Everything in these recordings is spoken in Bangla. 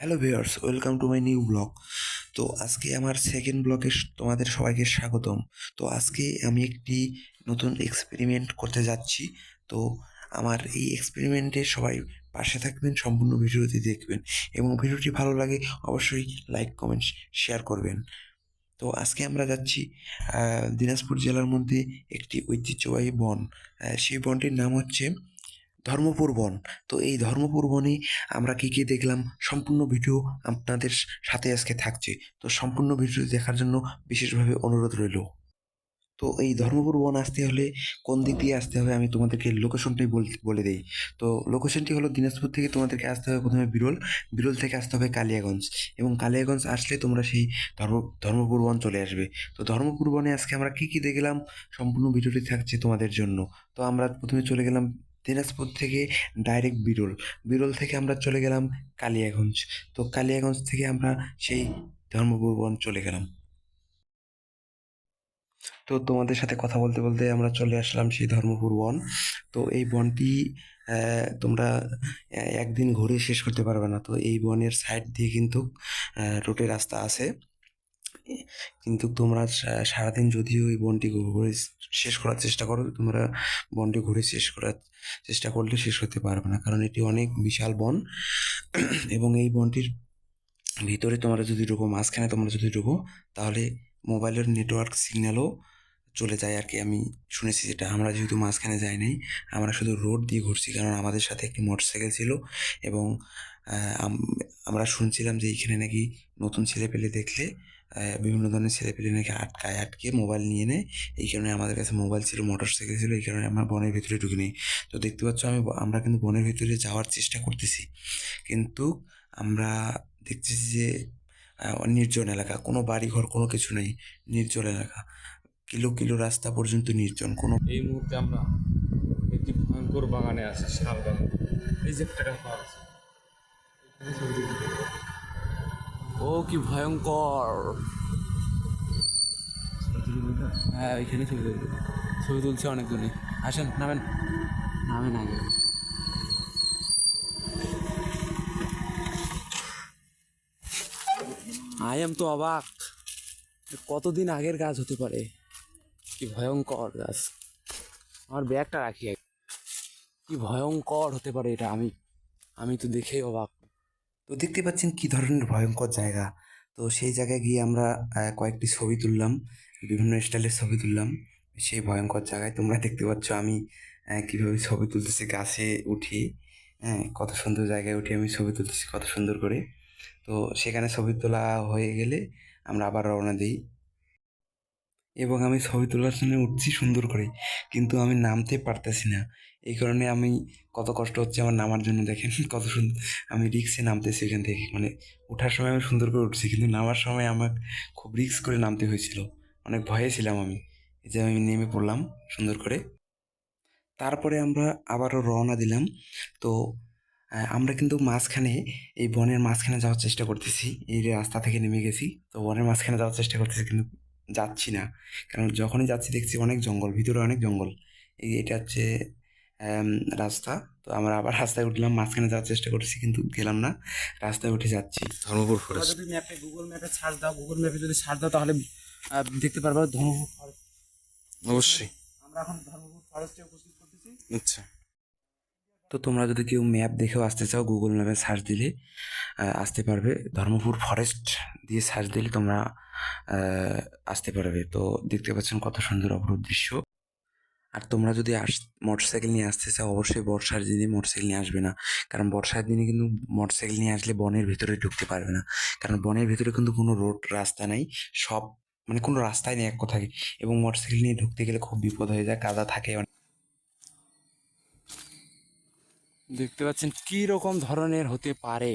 Hello viewers, welcome to my new blog. তো আজকে আমার সেকেন্ড ব্লগে তোমাদের সবাইকে স্বাগতম। তো আজকে আমি একটি নতুন এক্সপেরিমেন্ট করতে যাচ্ছি। তো আমার এই এক্সপেরিমেন্টে সবাই পাশে থাকবেন, সম্পূর্ণ ভিডিওটি দেখবেন এবং ভিডিওটি ভালো লাগে অবশ্যই লাইক কমেন্ট শেয়ার করবেন। তো আজকে আমরা যাচ্ছি দিনাজপুর জেলার মধ্যে একটি ঐতিহ্যবাহী বন। সেই বনটির নাম হচ্ছে ধর্মপুর বন তো এই ধর্মপুর বনে আমরা কী কী দেখলাম? সম্পূর্ণ ভিডিও আপনাদের সাথে আজকে থাকছে। তো সম্পূর্ণ ভিডিও দেখার জন্য বিশেষভাবে অনুরোধ রইল। তো এই ধর্মপুর বন আসতে হলে কোন দিক দিয়ে আসতে হবে আমি তোমাদেরকে লোকেশনটাই বল- দিই। তো লোকেশনটি হলো দিনাজপুর থেকে তোমাদেরকে আসতে হবে প্রথমে বিরল। বিরল থেকে আসতে হবে কালিয়াগঞ্জ। এবং কালিয়াগঞ্জ আসলে তোমরা সেই ধর্ম ধর্মপুর বন চলে আসবে। তো ধর্মপুর বনে আজকে আমরা কী কী দেখলাম? সম্পূর্ণ ভিডিওটি থাকছে তোমাদের জন্য। তো আমরা প্রথমে চলে গেলাম দিনাজপুর থেকে ডাইরেক্ট বিরল। বিরল থেকে আমরা চলে গেলাম কালিয়াগঞ্জ। তো কালিয়াগঞ্জ থেকে আমরা সেই ধর্মপুর বন চলে গেলাম। তো তোমাদের সাথে কথা বলতে বলতে আমরা চলে আসলাম সেই ধর্মপুর বন। তো এই বনটি তোমরা একদিন ঘুরে শেষ করতে পারবে না। তো এই বনের সাইড দিয়ে কিন্তু রোডের রাস্তা আছে। কিন্তু তোমরা সারাদিন যদিও এই বনটি ঘুরে শেষ করার চেষ্টা করো, তোমরা বনটি ঘুরে শেষ করার চেষ্টা করলে শেষ হতে পারবে না। কারণ এটি অনেক বিশাল বন এবং এই বনটির ভিতরে তোমরা যদি ঢুকো, মাঝখানে তোমরা যদি ঢুকো, তাহলে মোবাইলের নেটওয়ার্ক সিগন্যালও চলে যায় আর কি। আমি শুনেছি যেটা, আমরা যেহেতু মাঝখানে যাই নাই, আমরা শুধু রোড দিয়ে ঘুরছি, কারণ আমাদের সাথে একটি মোটরসাইকেল ছিল এবং আমরা শুনছিলাম যে এইখানে নাকি নতুন ছেলে পেলে দেখলে বিভিন্ন ধরনের ছেলে পেলে নাকি আটকায়, আটকে মোবাইল নিয়ে নেয়। এই কারণে আমাদের কাছে মোবাইল ছিল মোটরসাইকেল ছিল, এই কারণে আমরা বনের ভিতরে ঢুকে নিই তো দেখতে পাচ্ছ, আমি আমরা কিন্তু বনের ভিতরে যাওয়ার চেষ্টা করতেছি। কিন্তু আমরা দেখতেছি যে নির্জন এলাকা, কোনো বাড়ি ঘর কোনো কিছু নেই, নির্জন এলাকা। কিলো কিলো রাস্তা পর্যন্ত নির্জন, কোনো এই মুহূর্তে আমরা একটি ভয়ঙ্কর বাগানে আছি শাল বাগান এই যে একটা আছে ও কি ভয়ঙ্কর। হ্যাঁ ওইখানে ছবি তুলবে ছবি তুলছে অনেকজনই। আসেন নামেন। নামেন আগে। আই এম তো অবাক। কতদিন আগের গাছ হতে পারে? কি ভয়ঙ্কর গাছ। আমার ব্যাগটা রাখি। কি ভয়ঙ্কর হতে পারে এটা আমি আমি তো দেখেই অবাক। তো দেখতে পাচ্ছেন কি ধরনের ভয়ঙ্কর জায়গা। তো সেই জায়গায় গিয়ে আমরা কয়েকটি ছবি তুললাম, বিভিন্ন স্টাইলের ছবি তুললাম। সেই ভয়ঙ্কর জায়গায় তোমরা দেখতে পাচ্ছ আমি কীভাবে ছবি তুলতেছি গাছে উঠি হ্যাঁ কত সুন্দর জায়গায় উঠে আমি ছবি তুলতেছি কত সুন্দর করে। তো সেখানে ছবি তোলা হয়ে গেলে আমরা আবার রওনা দিই। এবং আমি ছবি তোলার জন্য উঠছি সুন্দর করে, কিন্তু আমি নামতে পারতেছি না। এই কারণে আমি কত কষ্ট হচ্ছে আমার নামার জন্য দেখেন, কত সুন্দর আমি রিক্সে নামতেছি এখান থেকে। মানে ওঠার সময় আমি সুন্দর করে উঠছি, কিন্তু নামার সময় আমার খুব রিক্স করে নামতে হয়েছিল। অনেক ভয়ে ছিলাম আমি। এই যে আমি নেমে পড়লাম সুন্দর করে। তারপরে আমরা আবারও রওনা দিলাম। তো আমরা কিন্তু মাঝখানে, এই বনের মাঝখানে যাওয়ার চেষ্টা করতেছি। এই রাস্তা থেকে নেমে গেছি, তো বনের মাঝখানে যাওয়ার চেষ্টা করতেছি, কিন্তু যাচ্ছি না। কারণ যখনই যাচ্ছি দেখছি অনেক জঙ্গল ভিতরে অনেক জঙ্গল। এই এটা হচ্ছে রাস্তা। তো আমরা আবার রাস্তায় উঠলাম মাঝখানে যাওয়ার চেষ্টা করছি কিন্তু গেলাম না। রাস্তায় উঠে যাচ্ছি। ধর্মপুর ফরেস্ট যদি ম্যাপে গুগল ম্যাপে সার্চ দাও গুগল ম্যাপে যদি সার্চ দাও তাহলে দেখতে পারবে ধর্মপুর ফরেস্ট অবশ্যই। আমরা এখন ধর্মপুর ফরেস্টে উপস্থিত করতেছি। আচ্ছা। তো তোমরা যদি কেউ ম্যাপ দেখেও আসতে চাও গুগল ম্যাপে সার্চ দিলে আসতে পারবে। ধর্মপুর ফরেস্ট দিয়ে সার্চ দিলে তোমরা আসতে পারবে। তো দেখতে পাচ্ছেন কত সুন্দর অপরূপ দৃশ্য। আর তোমরা যদি আস, মোটরসাইকেল নিয়ে আসতে চাও, অবশ্যই বর্ষার দিনে মোটরসাইকেল নিয়ে আসবে না। কারণ বর্ষার দিনে কিন্তু মোটরসাইকেল নিয়ে আসলে বনের ভিতরে ঢুকতে পারবে না। কারণ বনের ভিতরে কিন্তু কোনো রোড রাস্তা নেই। সব মানে কোনো রাস্তাই নেই এক কথায়। এবং মোটরসাইকেল নিয়ে ঢুকতে গেলে খুব বিপদ হয়ে যায়, কাদা থাকে। দেখতে পাচ্ছেন কি রকম ধরনের হতে পারে।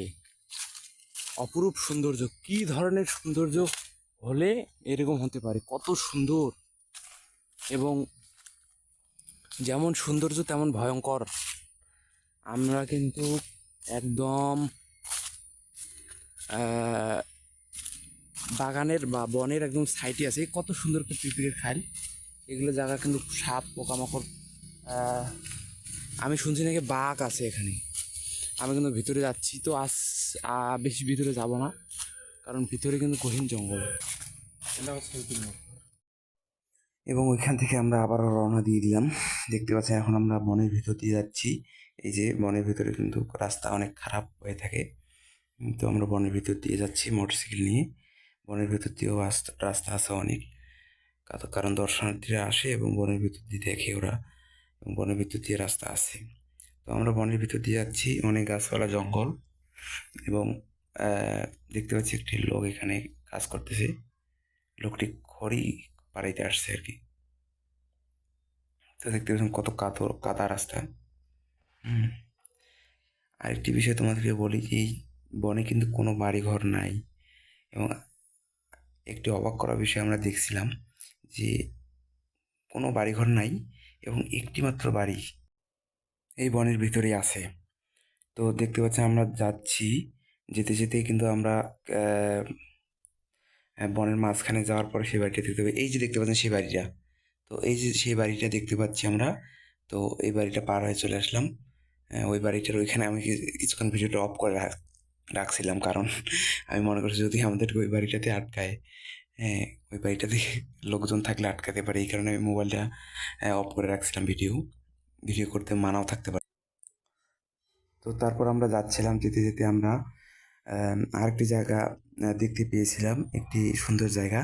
অপরূপ সৌন্দর্য, কি ধরনের সৌন্দর্য? হলে এরকম হতে পারে। কত সুন্দর। এবং যেমন সৌন্দর্য তেমন ভয়ঙ্কর। আমরা কিন্তু একদম বাগানের বা বনের একদম সাইডে আছে। কত সুন্দর একটা পিঁপড়ের খাল। এগুলো জায়গা কিন্তু সাপ, পোকামাকড় আমি শুনছি নাকি বাঘ আছে এখানে। আমি কিন্তু ভিতরে যাচ্ছি, তো আস বেশি ভিতরে যাব না। কারণ ভিতরে কিন্তু গহীন জঙ্গল। এবং ওইখান থেকে আমরা আবারও রওনা দিয়ে দিলাম। দেখতে পাচ্ছেন এখন আমরা বনের ভিতর দিয়ে যাচ্ছি। এই যে বনের ভিতরে কিন্তু রাস্তা অনেক খারাপ হয়ে থাকে। তো আমরা বনের ভিতর দিয়ে যাচ্ছি মোটরসাইকেল নিয়ে। বনের ভিতর দিয়েও রাস্তা রাস্তা আছে অনেক। কারণ দর্শনার্থীরা আসে এবং বনের ভিতর দিয়ে দেখে ওরা। এবং বনের ভিতর দিয়ে রাস্তা আছে। তো আমরা বনের ভিতর দিয়ে যাচ্ছি। অনেক গাছপালা জঙ্গল। এবং দেখতে পাচ্ছি একটি লোক এখানে কাজ করতেছে। লোকটি খড়ি পাড়াইতে আসছে আর কি। তো দেখতে পাচ্ছেন কত কাদো কাদা রাস্তা। আরেকটি বিষয় তোমাদেরকে বলি যে, এই বনে কিন্তু কোনো বাড়ি ঘর নাই এবং একটি অবাক করা বিষয় আমরা দেখছিলাম যে, কোনো বাড়িঘর নাই এবং একটি মাত্র বাড়ি এই বনের ভিতরেই আছে। তো দেখতে পাচ্ছেন আমরা যাচ্ছি যেতে যেতে কিন্তু আমরা বনের মাঝখানে যাওয়ার পরে সেই বাড়িটা দেখতে পাই। এই যে দেখতে পাচ্ছেন সেই বাড়িটা। তো এই যে সেই বাড়িটা দেখতে পাচ্ছি আমরা। তো এই বাড়িটা পার হয়ে চলে আসলাম। ওই বাড়িটার ওইখানে আমি কিছুক্ষণ ভিডিওটা অফ করে রাখ- রাখছিলাম। কারণ আমি মনে করছি যদি আমাদেরকে ওই বাড়িটাতে আটকায় হ্যাঁ ওই বাড়িটাতে লোকজন থাকলে আটকাতে পারে। এই কারণে আমি মোবাইলটা অফ করে রাখছিলাম ভিডিও। ভিডিও করতে মানাও থাকতে পারে। তো তারপর আমরা যাচ্ছিলাম যেতে যেতে আমরা আম, আরেকটি জায়গা দেখতে পেয়েছিলাম, একটি সুন্দর জায়গা।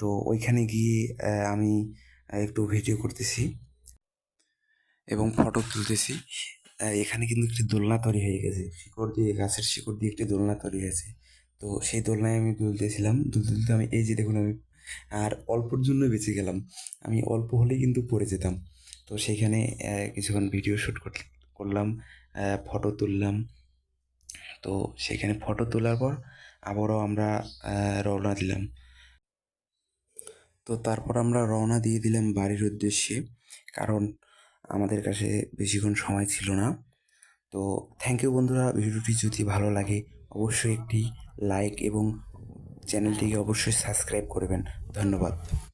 তো ওইখানে গিয়ে আমি একটু ভিডিও করতেছি এবং ফটো তুলতেছি। এখানে কিন্তু একটি দোলনা তৈরি হয়ে গেছে। শিকড় দিয়ে, গাছের শিকড় দিয়ে একটি দোলনা তৈরি হয়েছে। তো সেই দোলনায় আমি দুলতেছিলাম দুলতে দুলতে আমি, এই যে দেখুন আমি, আর অল্পর জন্য বেঁচে গেলাম। আমি অল্প হলেই কিন্তু পড়ে যেতাম। তো সেইখানে কিছুক্ষণ ভিডিও শ্যুট করলাম ফটো তুললাম। তো সেখানে ফটো তোলার পর আবারও আমরা রওনা দিলাম। তো তারপর আমরা রওনা দিয়ে দিলাম বাড়ির উদ্দেশ্যে, কারণ আমাদের কাছে বেশিক্ষণ সময় ছিল না। তো থ্যাংক ইউ বন্ধুরা, ভিডিওটি যদি ভালো লাগে অবশ্যই একটি লাইক এবং চ্যানেলটিকে অবশ্যই সাবস্ক্রাইব করবেন। ধন্যবাদ।